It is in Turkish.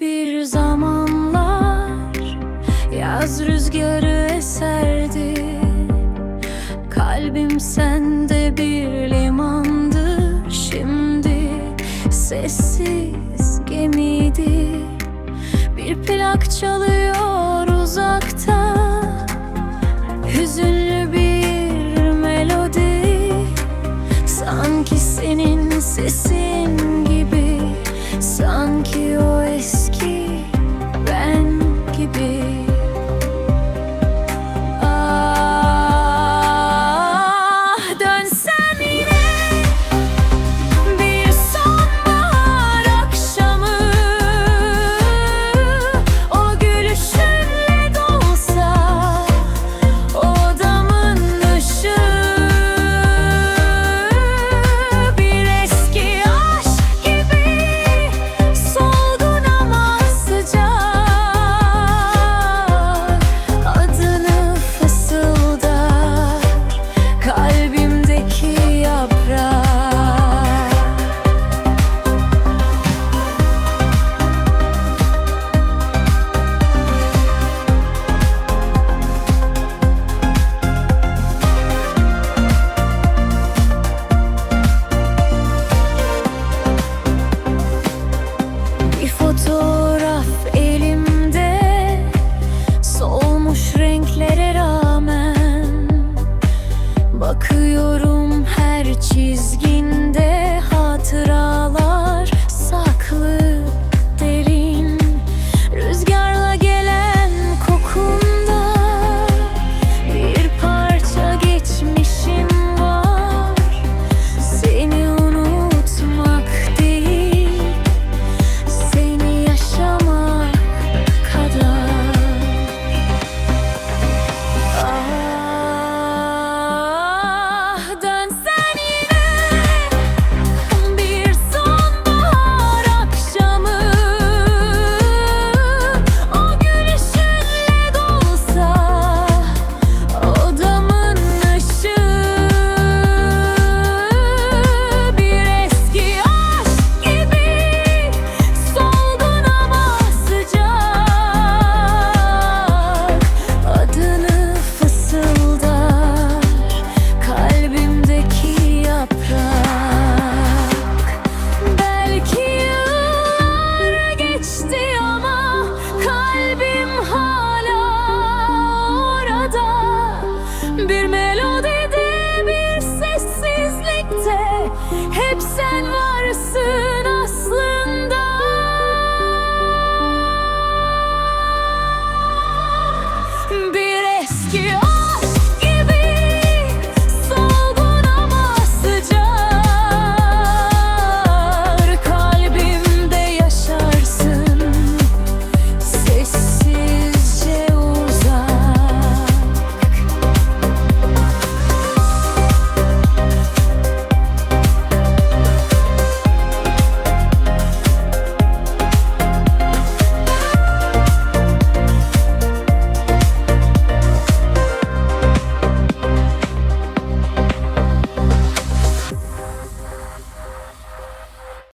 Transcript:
Bir zamanlar Yaz rüzgarı eserdi. Kalbim sende bir limandı Şimdi sessiz gemiydi. Bir plak çalıyor uzakta Hüzünlü bir melodi. Sanki senin sesin